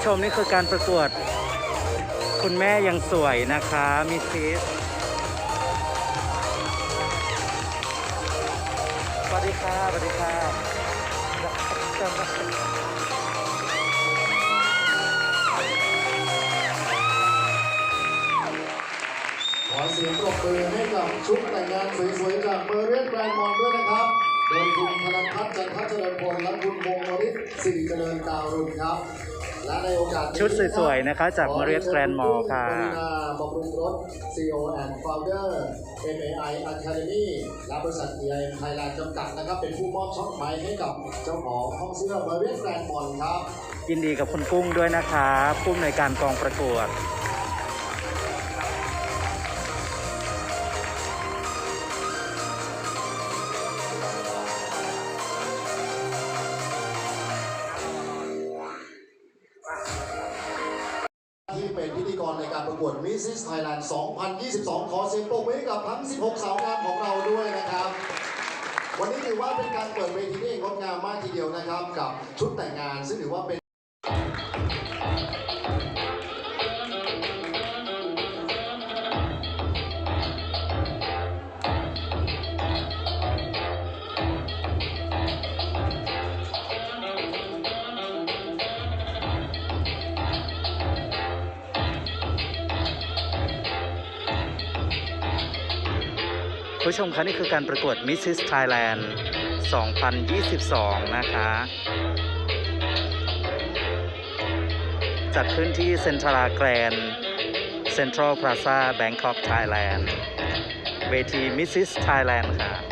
ผู้ชมนี่คือการประกวด คุณแม่ยังสวยนะคะมิสซิสสวัสดีค่ะสวัสดีค่ะขอเสียงปรบมือให้กับชุดแต่งงานสวยๆจากเมอร์เรียนแบรนด์มอนด้วยนะครับ โดยคุณธนพัฒน์จันทเจริญพลและคุณวงวริศสิริเจริญดาวรุ่นครับ และในโอกาสนี้ชุดสวยๆนะคะจาก Marriott Grand Mall ค่ะขอเรียนเชิญณกุ้งปรินาบำรุงรถ CEO and Founder MAI Academy และบริษัท EIM Thailand จำกัดนะครับ เป็นผู้มอบช่องไม้ให้กับเจ้าของห้องเสื้อ Marriott Grand Mall ครับ ยินดีกับคุณกุ้งด้วยนะคะผู้อำนวยการกองประกวด รในการประกวด Mrs. Thailand 2022 ขอเสียงปรบมือกับทั้ง 16 สาวงามของเราด้วยนะครับ วันนี้ถือว่าเป็นการเปิดเวทีที่งดงามมากทีเดียวนะครับ กับชุดแต่งงาน ซึ่งถือว่าเป็น ชมคะนี่คือการประกวด Mrs. Thailand 2022 นะคะ จัดขึ้นที่เซ็นทราแกรนเซ็นทรัลพลาซาแบงคอกไทยแลนด์เวที Mrs. Thailand ค่ะ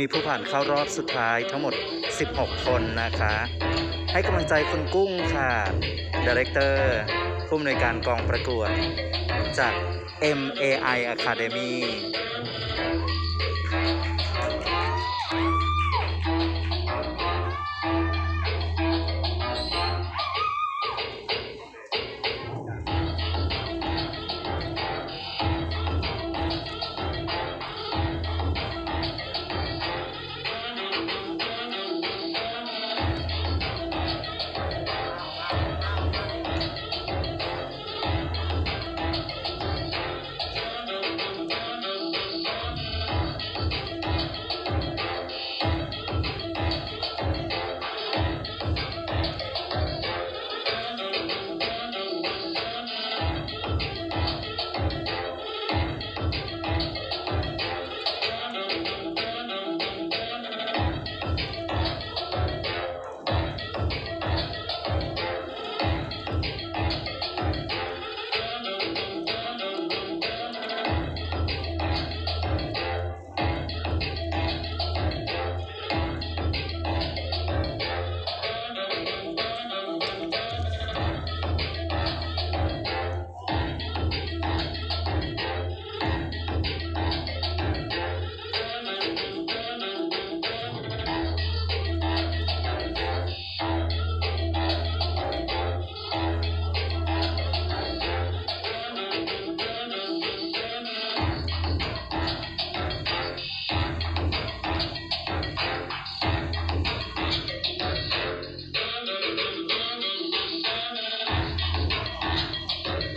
มีผู้ผ่านเข้ารอบสุดท้ายทั้งหมด 16 คนนะคะ ให้กำลังใจคุณกุ้งค่ะดีเรคเตอร์ผู้อำนวยการกองประกวดจาก MAI Academy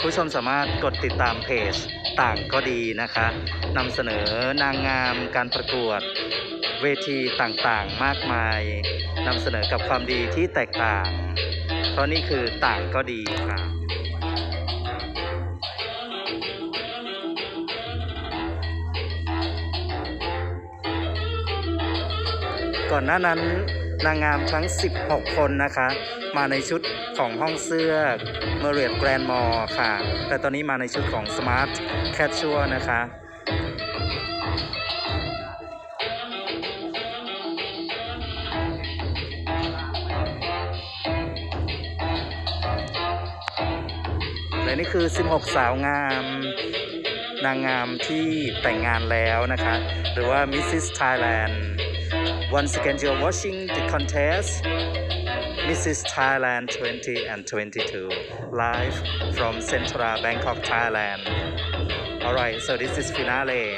ผู้ชมสามารถกดติดตามเพจต่างก็ดีนะคะนำเสนอนางงามการประกวดเวทีต่างๆมากมายนำเสนอกับความดีที่แตกต่าง เพราะนี่คือต่างก็ดีค่ะก่อนหน้านั้น นางงามทั้ง 16 คนนะคะ มาในชุดของห้องเสื้อ m e r i o t Grand Mall ค่ะ แต่ตอนนี้มาในชุดของ Smart Casual นะคะและนี่คือ 16 สาวงาม นางงามที่แต่งงานแล้วนะคะ หรือว่า Mrs. Thailand Once again you're watching contest. Mrs. Thailand 20 and 22 live from Central Bangkok Thailand. Alright so this is finale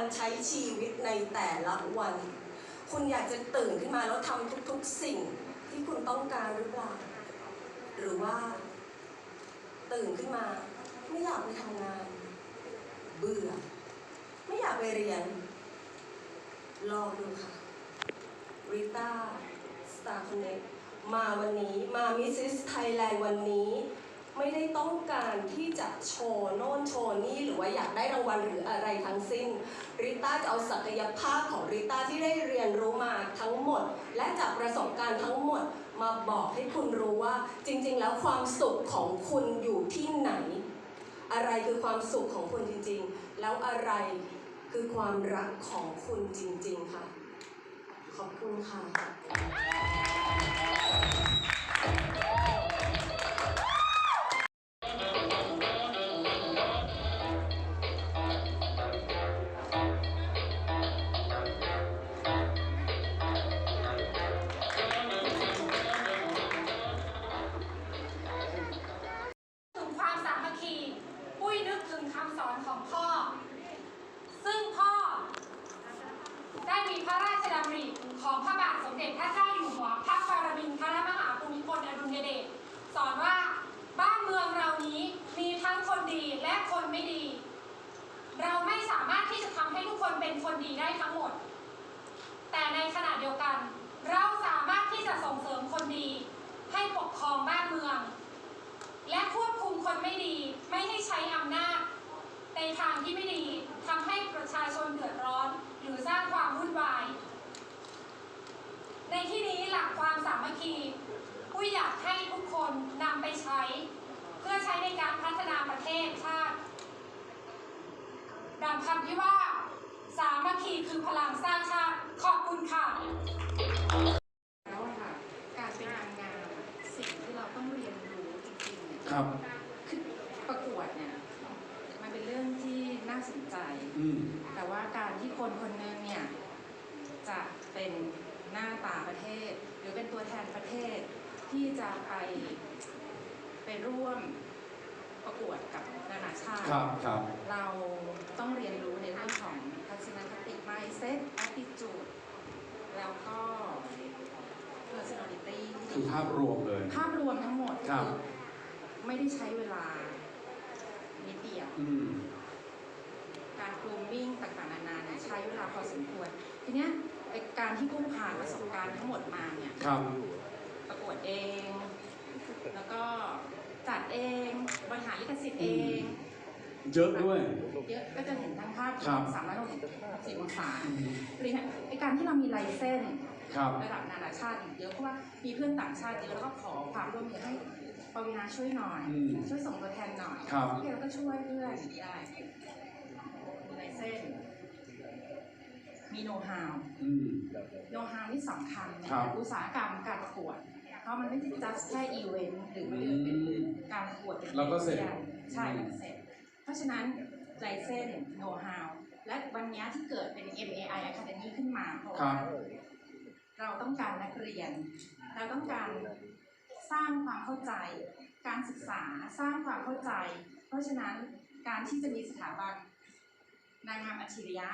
การใช้ชีวิตในแต่ละวัน คุณอยากจะตื่นขึ้นมาแล้วทำทุกๆสิ่งที่คุณต้องการหรือเปล่า หรือว่า ตื่นขึ้นมา ไม่อยากไปทำงาน เบื่อ ไม่อยากไปเรียน ลองดูค่ะริต้าสตาร์คอนเนตมาวันนี้ มามิสซิสไทยแลนด์วันนี้ ไม่ได้ต้องการที่จะโชว์โน่นโชว์นี่หรือว่าอยากได้รางวัลหรืออะไรทั้งสิ้น ริต้าจะเอาศักยภาพของริต้าที่ได้เรียนรู้มาทั้งหมด และจากประสบการณ์ทั้งหมดมาบอกให้คุณรู้ว่าจริงๆ แล้วความสุขของคุณอยู่ที่ไหน อะไรคือความสุขของคุณจริงๆ แล้วอะไรคือความรักของคุณจริงๆ ค่ะ ขอบคุณค่ะ ของพ่อ ซึ่งพ่อ ได้มีพระราชดำริของพระบาทสมเด็จพระเจ้าอยู่หัวพระปรมินทรมหาภูมิพลอดุลยเดชสอนว่าบ้านเมืองเรานี้มีทั้งคนดีและคนไม่ดี เราไม่สามารถที่จะทำให้ทุกคนเป็นคนดีได้ทั้งหมด แต่ในขณะเดียวกัน เราสามารถที่จะส่งเสริมคนดี ให้ปกครองบ้านเมือง และควบคุมคนไม่ดีไม่ให้ใช้อำนาจ ในทางที่ไม่ดีทำให้ประชาชนเดือดร้อน หรือสร้างความวุ่นวาย ในที่นี้หลักความสามัคคีผู้อยากให้ทุกคนนำไปใช้ เพื่อใช้ในการพัฒนาประเทศชาติ ดังคำที่ว่า สามัคคีคือพลังสร้างชาติ ขอบคุณค่ะแล้วอะค่ะ การเป็นนางงามอะสิ่งที่เราต้องเรียนรู้จริงๆเนี่ยครับ คือประกวดเนี่ยมันเป็นเรื่องที่น่าสนใจ อืมแต่ว่าการที่คนคนหนึงเนี่ย จะเป็นหน้าตาประเทศ หรือเป็นตัวแทนประเทศที่จะไปไปร่วมประกวดกับนานาชาติ ครับครับเราต้องเรียนรู้ในเรื่องของทัศนคติ mindset attitude แล้วก็ personality ที่คือดีภาพรวมเลย ภาพรวมทั้งหมดครับอไม่ได้ใช้เวลานิดเดียว อืม การกรูมมิ่งต่างๆนานาเนี่ยใช้เวลาพอสมควร ทีเนี้ยไอ้การที่กุ้งผ่านประสบการณ์ทั้งหมดมาเนี่ยครับประกวดเอง แล้วก็จัดเองบริหารลิขสิทธิ์เอง เยอะด้วย เยอะก็จะเห็นทั้งภาพครับสามร้อยหกสิบองศาหรือเนี่ยไอ้การที่เรามีลายเส้นครับระดับนานาชาติอีกเยอะเพราะว่ามีเพื่อนต่างชาติเยอะแล้วก็ขอความร่วมมือให้ปวีนาช่วยหน่อยอืมช่วยส่งตัวแทนหน่อยครับโอเคเราก็ช่วยเพื่อนได้มีลายเส้น มีโน้ตฮาวอืม โน้ตฮาวที่สำคัญเนี่ยครับอุตสาหกรรมการประกวดราะมันไม่ใช่ just แค่อีเวนต์หรือเรื่องเป็นการประกวดเป็นแล้วก็เสร็จ ใช่แล้วก็เสร็จ เพราะฉะนั้นไลเซนโน้ตฮาวและวันนี้ที่เกิดเป็น MAI Academy ขึ้นมาเพราะครัว่า บ เราต้องการนักเรียน เราต้องการสร้างความเข้าใจ การศึกษาสร้างความเข้าใจ เพราะฉะนั้นการที่จะมีสถาบันนางงามอัจฉริยะ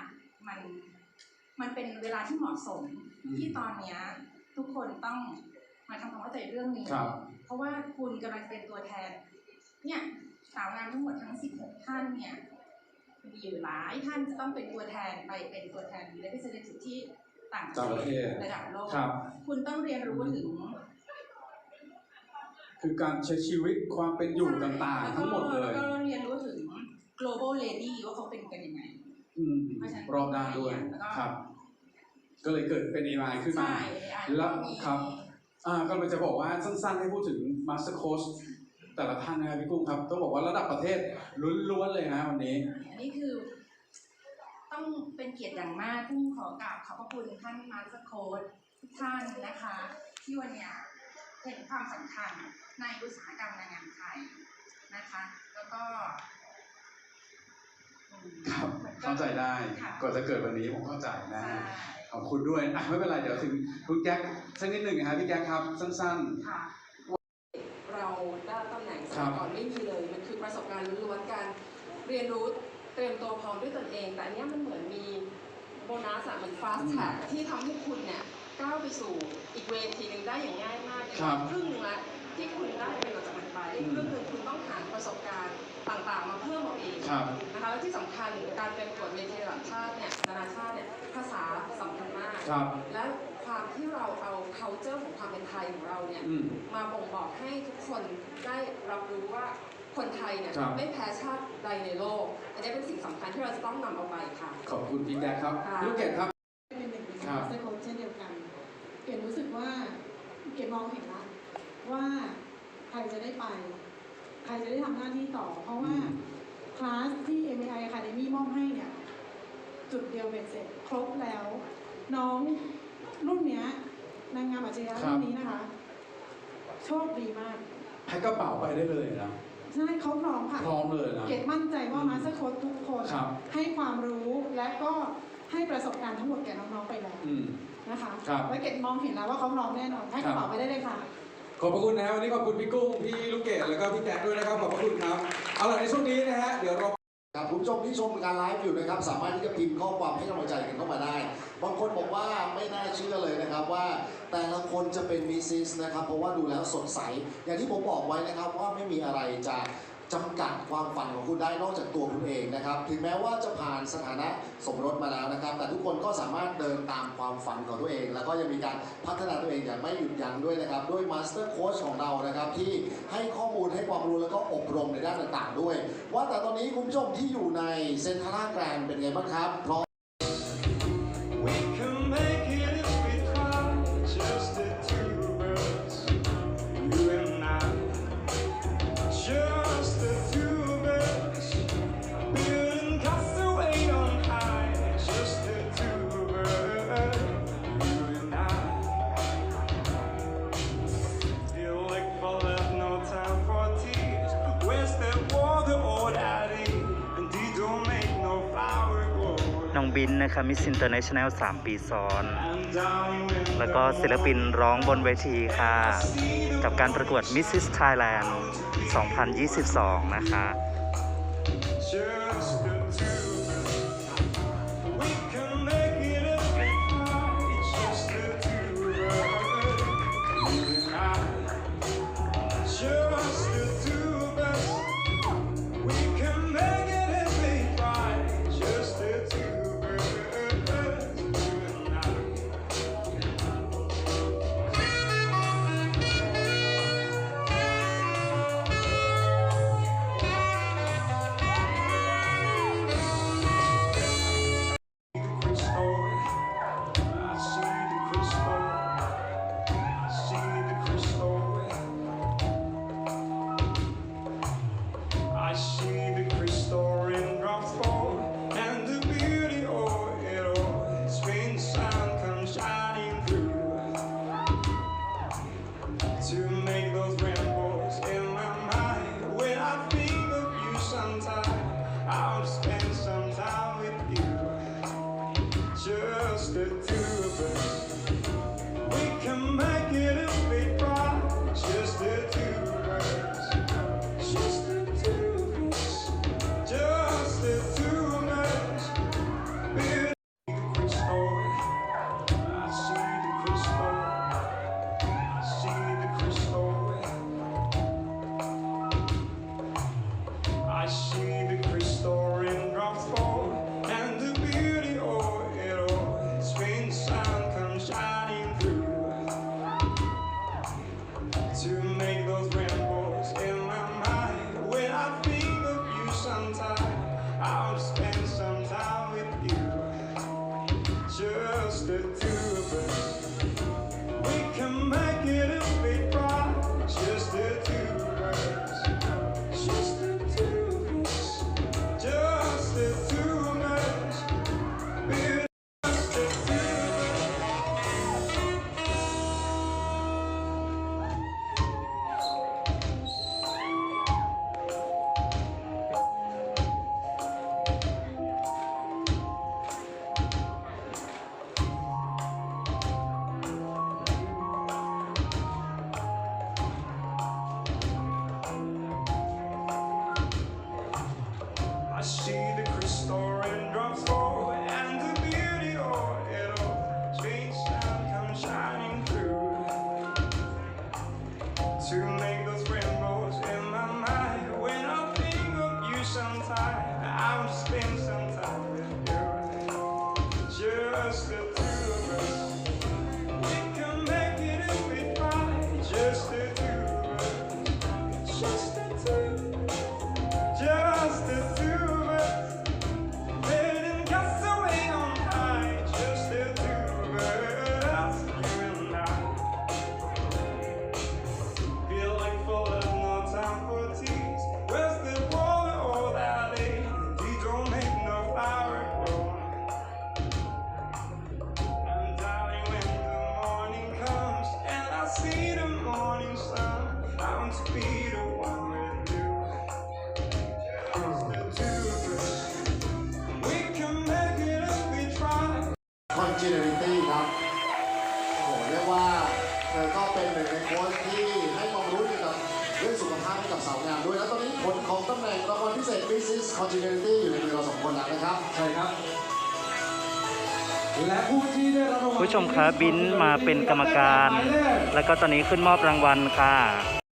มัน มันเป็นเวลาที่เหมาะสมอืมที่ตอนเนี้ยทุกคนต้องมาทำความเข้าใจเรื่องนี้ ครับเพราะว่าคุณกำลังเป็นตัวแทน เนี่ยสาวงามทั้งหมดทั้ง 16 ท่านเนี่ยมีอยู่หลายท่านจะต้องเป็นตัวแทนไปเป็นตัวแทนหรือเป็นเซเลบที่ต่างต่างประเทศระดับโลก ครับ คุณต้องเรียนรู้ถึงคือการใช้ชีวิตความเป็นอยู่ต่างๆ ทั้งหมดเลย แล้วก็เรียนรู้ถึง global lady ว่าเขาเป็นกันยังไงอืมเพ ราะฉะนั้นรอบด้านด้วยแล้วก็ครับ ก็เลยเกิดเป็น AI ขึ้นมาใช่ AI แล้วก็มีครับอ่าก็เลยจะบอกว่าสั้นๆให้พูดถึง Master Coach แต่ละท่านนะครับพี่กุ้งครับ ต้องบอกว่าระดับประเทศล้วนๆเลยนะวันนี้ อันนี้คือ ต้องเป็นเกียรติอย่างมากที่ขอกราบขอบพระคุณท่านมาสเตอร์โค้ดทุกท่านนะคะ ที่วันเนี้ยเห็นความสำคัญในอุตสาหกรรมนางงามไทยนะคะ แล้วก็อืม ครับมันก็เข้าใจได้ค่ะก่อนจะเกิดวันนี้ผมเข้าใจนะใช่ขอบคุณด้วยอะไม่เป็นไรเดี๋ยวถึงคุณแจ็คสักนิดหนึ่งนะครับพี่แจ็คครับสั้นค่ะเราได้ตำแหน่งสครัมับยก่อนไม่มีเลยมันคือประสบการณ์ล้วนๆการเรียนรู้เตรียมตัวพร้อมด้วยตนเอง แต่อันเนี้ยมันเหมือนมีโบนัสอะมัน fast track ที่ทำให้คุณเนี่ยก้าวไปสู่อีกเวทีหนึ่งได้อย่างง่ายมากอย่างครับครึ่งหนึงละที่คุณได้ประโยชน์จากมันไปอีกครึ่งหนึงคุณต้องหาประสบการณ์ ต่างๆ มาเพิ่มเอาเองๆครับนะคะแล้วที่สำคัญการเป็นประกวดเวทีระดับชาติเนี่ยนานาชาติเนี่ยภาษาสำคัญมาก ครับและความที่เราเอา culture ของความเป็นไทยของเราเนี่ยอืมมาบ่งบอกให้ทุกคนได้รับรู้ว่าคนไทยเนี่ยครับ ไม่แพ้ชาติใดในโลก อันนี้เป็นสิ่งสำคัญที่เราจะต้องนำเอาไปค่ะ ขอบคุณพี่แจ็คครับพี่ลูกเกดครับ เป็นหนึ่งในครับมาสเตอร์โค้ชเช่นเดียวกัน เกดรู้สึกว่าเกดมองเห็นละว่าใครจะได้ไป ใครจะได้ทำหน้าที่ต่อ เพราะว่าอืมคลาสที่ MAI Academy มอบให้เนี่ย จุดเดียวเบ็ดเสร็จครบแล้ว น้องรุ่นเนี้ยนางงามอัจฉริยะครับรุ่นนี้นะคะ โชคดีมากแพ็คกระเป๋าไปได้เลยนะใช่เขาพร้อมค่ะพร้อมเลยนะเกดมั่นใจว่ามาสเตอร์โค้ชทุกคนครับให้ความรู้และก็ให้ประสบการณ์ทั้งหมดแก่น้องๆไปแล้วอืมนะคะครับแล้วเกดมองเห็นแล้วว่าเขาพร้อมแน่นอนให้กระเป๋าไปได้เลยค่ะ ขอบพระคุณนะวันนี้ขอบคุณพี่กุ้งพี่ลูกเกดแล้วก็พี่แจ็คด้วยนะครับขอบพระคุณครับเอาล่ะในช่วงนี้นะฮะเดี๋ยวเรา ครับคุณผู้ชมที่ชมการไลฟ์อยู่นะครับ สามารถที่จะพิมพ์ข้อความให้กำลังใจกันเข้ามาได้ บางคนบอกว่าไม่น่าเชื่อเลยนะครับว่า แต่ละคนจะเป็นมิสซิสนะครับ เพราะว่าดูแล้วสดใส อย่างที่ผมบอกไว้นะครับว่าไม่มีอะไรจะ จำกัดความฝันของคุณได้นอกจากตัวคุณเองนะครับ ถึงแม้ว่าจะผ่านสถานะสมรสมาแล้วนะครับ แต่ทุกคนก็สามารถเดินตามความฝันของตัวเอง แล้วก็ยังมีการพัฒนาตัวเองอย่างไม่หยุดยั้งด้วยนะครับ ด้วยมาสเตอร์โค้ชของเรานะครับ ที่ให้ข้อมูลให้ความรู้แล้วก็อบรมในด้านต่างๆ ด้วย ว่าแต่ตอนนี้คุณผู้ชมที่อยู่ในเซ็นทรัลแกรนเป็นไงบ้างครับพร้อม นะคะมิสอินเตอร์เนชั่นแนล3 ปีซ้อน แล้วก็ศิลปินร้องบนเวทีค่ะ กับการประกวด Mrs. Thailand 2022 นะคะ นแล้วนะครับใช่ครับและผู้ที่ได้รับรางวัลผู้ชมคะบินมาเป็นกรรมการ แล้วก็ตอนนี้ขึ้นมอบรางวัลค่ะ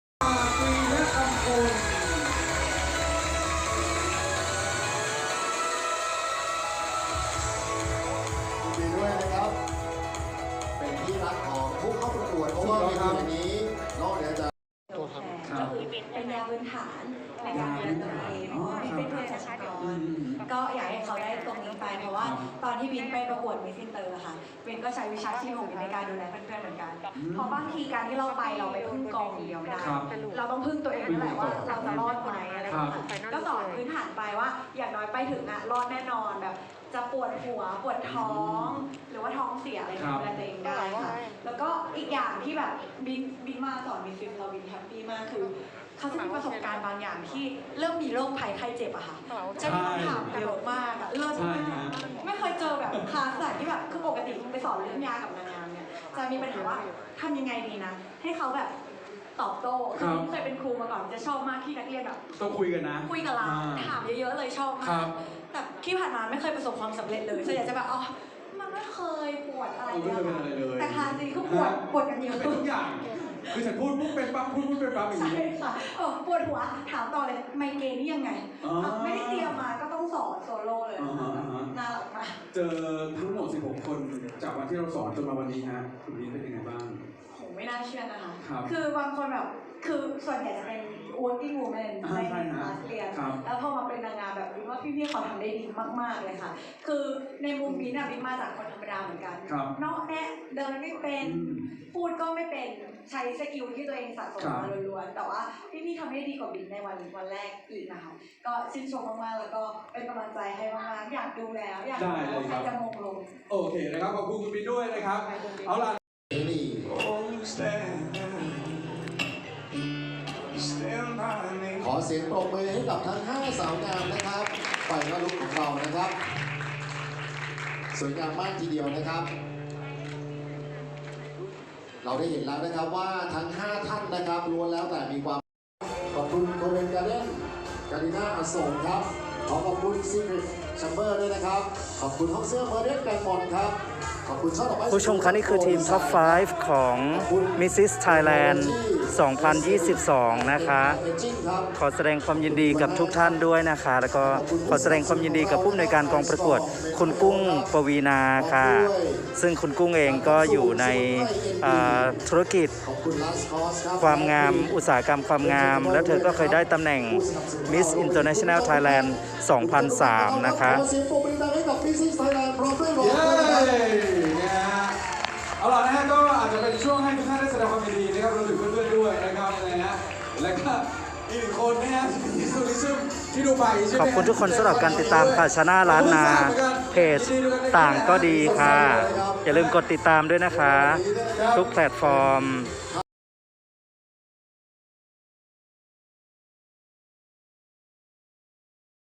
ร์ค่ะวินก็ใช้วิชาชีพของวินในการดูแลเพื่อนๆเหมือนกันอืมเพราะบางทีการที่เราไปเราไปพึ่งกองอย่างเดียวไม่ได้ครับเราต้องพึ่งตัวเองนั่นแหละว่าเราจะรอดไหมอะไรอย่างเงี้ยครัค่ะบก็สอนพื้นฐานไปว่า อย่างน้อยไปถึงอะรอดแน่นอนแบบ จะปวดหัวปวดท้อง หรือว่าท้องเสียอะไรอย่างเงี้ยดูแลตัวเองได้ค่ะแล้วก็อีกอย่างที่แบบบินบินมาสอนมิสซิสเราบินแฮปปี้มากคือ เขาจะมีประสบการณ์บางอย่างที่เริ่มมีโรคภัยไข้เจ็บอะค่ะ จะมีคำถามเยอะมากอะเลิศใช่มากฮะไม่เคยเจอแบบคลาสไหนที่แบบคือปกติไปสอนเรื่องยากับนางงามเนี่ยจะมีปัญหาว่าทำยังไงดีนะ ให้เขาแบบตอบโต้คือเคยเป็นครูมาก่อนจะชอบมากที่นักเรียนแบบต้องคุยกันนะ คุยกับเราอ่ถามเยอะๆเลยชอบครัมากบแต่ที่ผ่านมาไม่เคยประสบความสำเร็จเลยส่วนใหญ่จะแบบอ๋อมันไม่เคยปวดอะไรเราไม่เคยเป็นอะไรเลยแต่คลาสนี้ก็ปวดปวดกันเยอะเป็นทุกอย่าง คือฉันพูดปุ๊บเป็นปั๊บพูดปุ๊บเป็นปั๊บอย่างใช่นี้ ค่ะเออปวดหัวถามต่อเลยไมเกรนนี่ยังไงอ๋ออะไม่ได้เตรียมมาก็ต้องสอนโซโล่เลยอ่าฮะอ่าฮะน่ารักมากเจอทั้งหมด 16 คนจากวันที่เราสอนจนมาวันนี้ฮะคุณนี้เป็นยังไงบ้าง โหไม่น่าเชื่อนะคะ ครับอบางคนแบบ คือส่วนใหญ่จะเป็น working woman อ่าในใช่คฮะลาสเรียน ครับแล้วพอมาเป็นนางงามแบบนี้ว่าพี่ๆเขาทำได้ดีมากๆเลยค่ะ คือในมุมนี้นะบิ๊กมาจากคนธรรมดาเหมือนกัน ครับเนาะแน่เดินไม่เป็นอืมพูดก็ไม่เป็น ใช้สกิลที่ตัวเองสะสมครับมาล้วนๆ แต่ว่าพี่พี่ๆทำได้ดีกว่าบิ๊กในวันวันแรกอีกนะคะ ก็ชื่นชมมากๆ แล้วก็เป็นกำลังใจให้มากๆ อยากดูแล้ว อยากดูได้เลยว่าใคครัรบจะมงลง โอเคนะครับขอบคุณคุณบินด้วยนะครับ เอาล่ะนี่ Oh, stand, stand เสียงปรบมือให้กับทั้ง 5 สาวงามนะครับไฟนอลลุกของเรานะครับ สวยงามมากทีเดียวนะครับ เราได้เห็นแล้วนะครับว่าทั้ง 5 ท่านนะครับล้วนแล้วแต่มีความ ขอบคุณโคเรนการ์เดนการิน่าอโศกครับ ขอขอบคุณซีคริตแชมเบอร์ด้วยนะครับ ขอบคุณห้องเสื้อเมอร์เดสแกรนด์มอนครับ ขอบคุณช่อดอกไม้ผู้ชมคะนี่คือทีมท็อป 5 ของ Mrs. Thailand 2022 นะคะ ขอแสดงความยินดีกับทุกท่านด้วยนะคะ แล้วก็ขอแสดงความยินดีกับผู้อำนวยการกองประกวด คุณกุ้งปวีนาค่ะ ซึ่งคุณกุ้งเองก็อยู่ในธุรกิจ ความงามอุตสาหกรรมความงาม แล้วเธอก็เคยได้ตำแหน่ง Miss International Thailand 2003 นะคะเสียงปรบมือดังให้กับ Mrs. Thailand พร้อมด้วยเอาล่ะนะฮะก็อาจจะเป็นช่วงให้ทุกท่านได้แที่ดูไปใช่ไหมขอบคุณทุกคนสำหรับการติดตามค่ะชนะล้านนา เพจต่างก็ดีค่ะ อย่าลืมกดติดตามด้วยนะคะ ทุกแพลตฟอร์ม